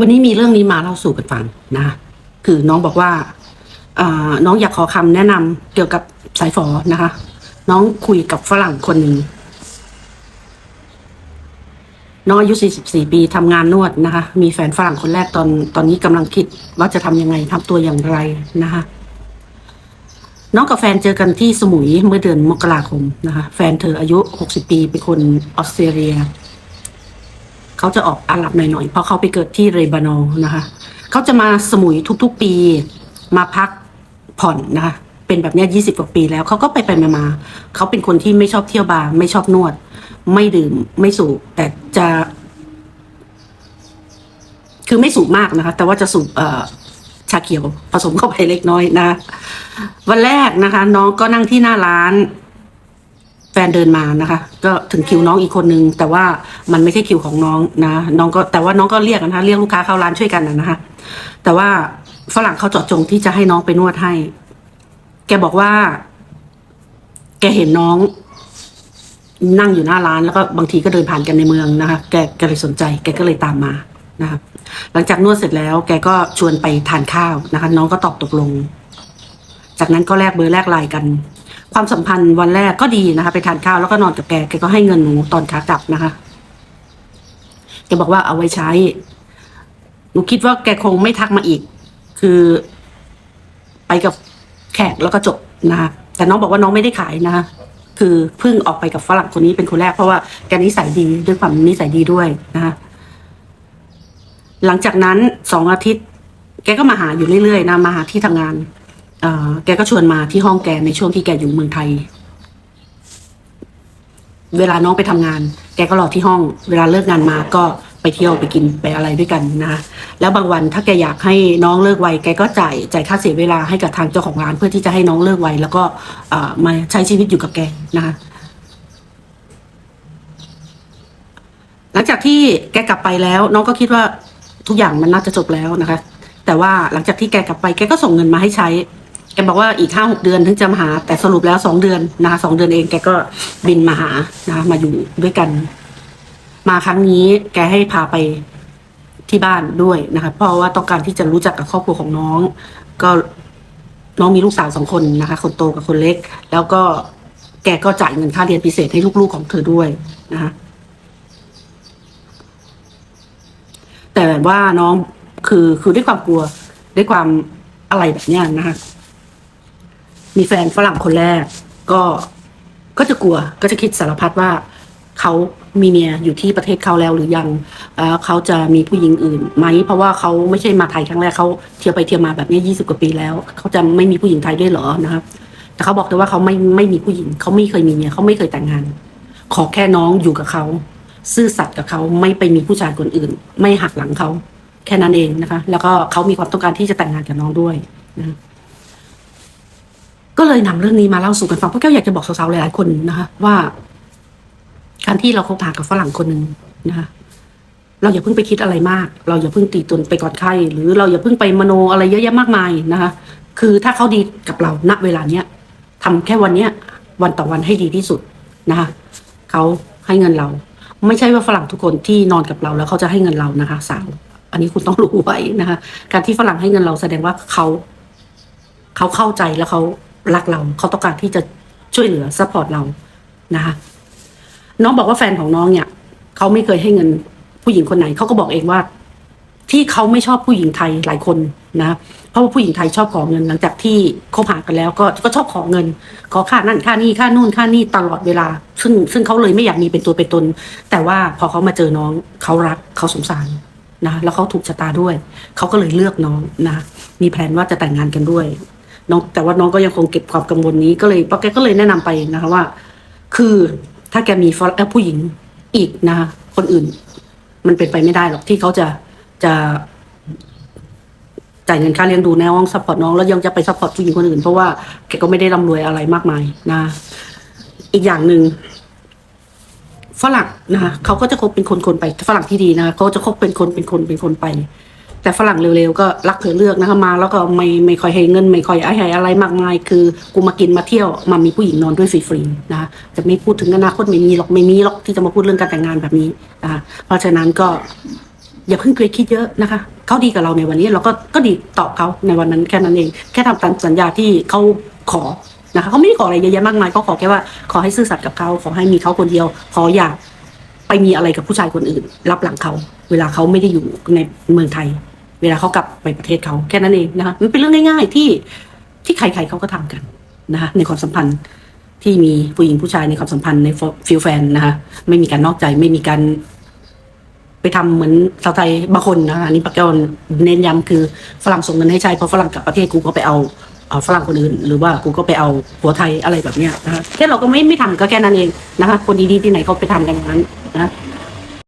วันนี้มีเรื่องนี้มาเล่าสู่กันฟังนะคือน้องบอกว่าน้องอยากขอคำแนะนำเกี่ยวกับสายฝอนะคะ น้องคุยกับฝรั่งคนหนึ่งน้องอายุ 44 ปีทำงานนวดนะคะ มีแฟนฝรั่งคนแรกตอนตอนนี้กำลังคิดว่าจะทำยังไงทำตัวอย่างไรนะคะ น้องกับแฟนเจอกันที่สมุยเมื่อเดือนมกราคมนะคะ แฟนเธออายุ 60 ปีเป็นคนออสเตรเลีย เขาจะออกอาหรับหน่อยๆ เพราะเขาไปเกิดที่เรบานอนนะคะ เขาจะมาสมุยทุกๆปี มาพักผ่อนนะคะ เป็นแบบนี้ยี่สิบกว่าปีแล้ว เขาก็ไปไปมามาๆเขาเป็นคนที่ไม่ชอบเที่ยวบาร์ไม่ชอบนวด ไม่ดื่มไม่สูบแต่จะ คือไม่สูบมากนะคะ แต่ว่าจะสูบเอ่อชาเขียวผสมเข้าไปเล็กน้อยนะ วันแรกนะคะ น้องก็นั่งที่หน้าร้าน ฟนเดินมานะคะ ก็ถึงคิวน้องอีกคนนึง แต่ว่ามันไม่ใช่คิวของน้องนะ น้องก็แต่ว่าน้องก็เรียกนะคะ เรียกลูกค้าเข้าร้านช่วยกันนะนะคะ แต่ว่าฝรั่งเขาเจาะจงที่จะให้น้องไปนวดให้ แกบอกว่า แกเห็นน้อง นั่งอยู่หน้าร้านแล้วก็บางทีก็เดินผ่านกันในเมืองนะคะ แกแกเลยสนใจ แกก็เลยตามมานะคะหลังจากนวดเสร็จแล้ว แกก็ชวนไปทานข้าวนะคะ น้องก็ตอบตกลง จากนั้นก็แลกเบอร์แลกไลน์กัน ความสัมพันธ์วันแรกก็ดีนะคะ ไปทานข้าวแล้วก็นอนกับแกแกก็ให้เงินหนูตอนขากลับนะคะแกบอกว่าเอาไว้ใช้ หนูคิดว่าแกคงไม่ทักมาอีก คือ ไปกับแขกแล้วก็จบนะคะแต่น้องบอกว่าน้องไม่ได้ขายนะคะคือเพิ่งออกไปกับฝรั่งคนนี้เป็นคนแรกเพราะว่าแกนิสัยดีด้วยความนิสัยดีด้วยนะคะหลังจากนั้นสองอาทิตย์ แกก็มาหาอยู่เรื่อยๆนะมาหาที่ทำงาน แกก็ชวนมาที่ห้องแกในช่วงที่แกอยู่เมืองไทย เวลาน้องไปทำงาน แกก็รอที่ห้อง เวลาเลิกงานมาก็ไปเที่ยวไปกินไปอะไรด้วยกันนะคะแล้วบางวันถ้าแกอยากให้น้องเลิกไวแกก็จ่ายจ่ายค่าเสียเวลาให้กับทางเจ้าของร้านเพื่อที่จะให้น้องเลิกไวแล้วก็มาใช้ชีวิตอยู่กับแกนะคะหลังจากที่แกกลับไปแล้ว น้องก็คิดว่าทุกอย่างมันน่าจะจบแล้วนะคะ แต่ว่าหลังจากที่แกกลับไปแกก็ส่งเงินมาให้ใช้ แกบอกว่าอีกห้าหกเดือนถึงจะมาหา แต่สรุปแล้วสองเดือนนะคะสองเดือนเองแกก็บินมาหานะคะมาอยู่ด้วยกัน มาครั้งนี้แกให้พาไปที่บ้านด้วยนะคะเพราะว่าต้องการที่จะรู้จักกับครอบครัวของน้อง ก็น้องมีลูกสาวสองคนนะคะ คนโตกับคนเล็ก แล้วก็แกก็จ่ายเงินค่าเรียนพิเศษให้ลูกๆของเธอด้วยนะคะแต่ว่าน้องคือคือด้วยความกลัวด้วยความอะไรแบบเนี้ยนะคะ มีแฟนฝรั่งคนแรก ก็ก็จะกลัวก็จะคิดสารพัดว่าเขามีเมียอยู่ที่ประเทศเขาแล้วหรือยังเขาจะมีผู้หญิงอื่นไหมเพราะว่าเขาไม่ใช่มาไทยครั้งแรกเขาเที่ยวไปเที่ยวมาแบบนี้ยี่สิบกว่าปีแล้วเขาจะไม่มีผู้หญิงไทยด้วยเหรอนะครับ แต่เขาบอกแต่ว่าเขาไม่ไม่มีผู้หญิงเขาไม่เคยมีเมียเขาไม่เคยแต่งงาน ขอแค่น้องอยู่กับเขาซื่อสัตย์กับเขาไม่ไปมีผู้ชายคนอื่น ไม่หักหลังเขาแค่นั้นเองนะคะ แล้วก็เขามีความต้องการที่จะแต่งงานกับน้องด้วยนะ ก็เลยนำเรื่องนี้มาเล่าสู่กันฟังเพราะแก้วอยากจะบอกสาวๆหลายๆคนนะคะว่า การที่เราคบหากับฝรั่งคนหนึ่งนะคะเราอย่าเพิ่งไปคิดอะไรมาก เราอย่าเพิ่งตีตนไปก่อนใครหรือเราอย่าเพิ่งไปมโนอะไรเยอะแยะมากมายนะคะ คือถ้าเขาดีกับเราณเวลาเนี้ยทำแค่วันเนี้ย วันต่อวันให้ดีที่สุดนะคะเขาให้เงินเรา ไม่ใช่ว่าฝรั่งทุกคนที่นอนกับเราแล้วเขาจะให้เงินเรานะคะ สาว อันนี้คุณต้องรู้ไว้นะคะ การที่ฝรั่งให้เงินเราแสดงว่าเขาเขาเข้าใจแล้วเขา รักเราเขาต้องการที่จะช่วยเหลือซัพพอร์ตเรานะคะน้องบอกว่าแฟนของน้องเนี่ยเขาไม่เคยให้เงินผู้หญิงคนไหนเขาก็บอกเองว่า ที่เขาไม่ชอบผู้หญิงไทยหลายคนนะเพราะว่าผู้หญิงไทยชอบขอเงินหลังจากที่คบหากันแล้ว ก็ก็ชอบขอเงิน ขอค่านั่นค่านี่ค่านู่นค่านี่ตลอดเวลา ซึ่งซึ่งเขาเลยไม่อยากมีเป็นตัวเป็นตน แต่ว่าพอเขามาเจอน้องเขารักเขาสงสารนะแล้วเขาถูกชะตาด้วย เขาก็เลยเลือกน้องนะมีแผนว่าจะแต่งงานกันด้วย น้องแต่ว่าน้องก็ยังคงเก็บความกังวลนี้ก็เลยป้าแกก็เลยแนะนำไปนะคะว่า คือถ้าแกมีฝรั่งผู้หญิงอีกนะคะคนอื่น มันเป็นไปไม่ได้หรอกที่เขาจะจะจ่ายเงินค่าเลี้ยงดูน้องซัพพอร์ตน้องแล้วยังจะไปซัพพอร์ตผู้หญิงคนอื่น เพราะว่าแกก็ไม่ได้ร่ำรวยอะไรมากมายนะ อีกอย่างหนึ่งฝรั่งนะคะเขาก็จะคบเป็นคนๆไปฝรั่งที่ดีนะคะเขาจะคบเป็นคนเป็นคนเป็นคนไป แต่ฝรั่งเร็วๆก็รักเธอเลือกนะคะมา แล้วก็ไม่ไม่ค่อยให้เงิน ไม่ค่อยให้อะไรมากมาย คือกูมากินมาเที่ยวมามีผู้หญิงนอนด้วยฟรีๆนะจะไม่พูดถึงอนาคตไม่มีหรอกไม่มีหรอกที่จะมาพูดเรื่องการแต่งงานแบบนี้นะเพราะฉะนั้นก็อย่าเพิ่งไปคิดเยอะนะคะเขาดีกับเราในวันนี้เราก็ก็ดีตอบเขาในวันนั้นแค่นั้นเอง แค่ทำตามสัญญาที่เขาขอนะคะเขาไม่ได้ขออะไรเยอะแยะมากมายเขาขอแค่ว่าขอให้ซื่อสัตย์กับเขาขอให้มีเขาคนเดียว ขออย่าไปมีอะไรกับผู้ชายคนอื่น รับหลังเขา เวลาเขาไม่ได้อยู่ในเมืองไทย เวลาเขากลับไปประเทศเขาแค่นั้นเองนะคะมันเป็นเรื่องง่าย ๆ ที่ที่ใครๆเขาก็ทำกันนะคะในความสัมพันธ์ที่มีผู้หญิงผู้ชายในความสัมพันธ์ในฟิลแฟนนะคะไม่มีการนอกใจไม่มีการไปทำเหมือนชาวไทยบางคนนะคะอันนี้ปากแก้วเน้นย้ำคือฝรั่งส่งเงินให้ใช้พอฝรั่งกลับประเทศกูก็ไปเอาเอาฝรั่งคนอื่น หรือว่ากูก็ไปเอาผัวไทยอะไรแบบเนี้ยนะคะแค่เราก็ไม่ไม่ทำก็แค่นั้นเองนะคะคนดีๆที่ไหนเขาไปทำกันอย่างนั้นนะ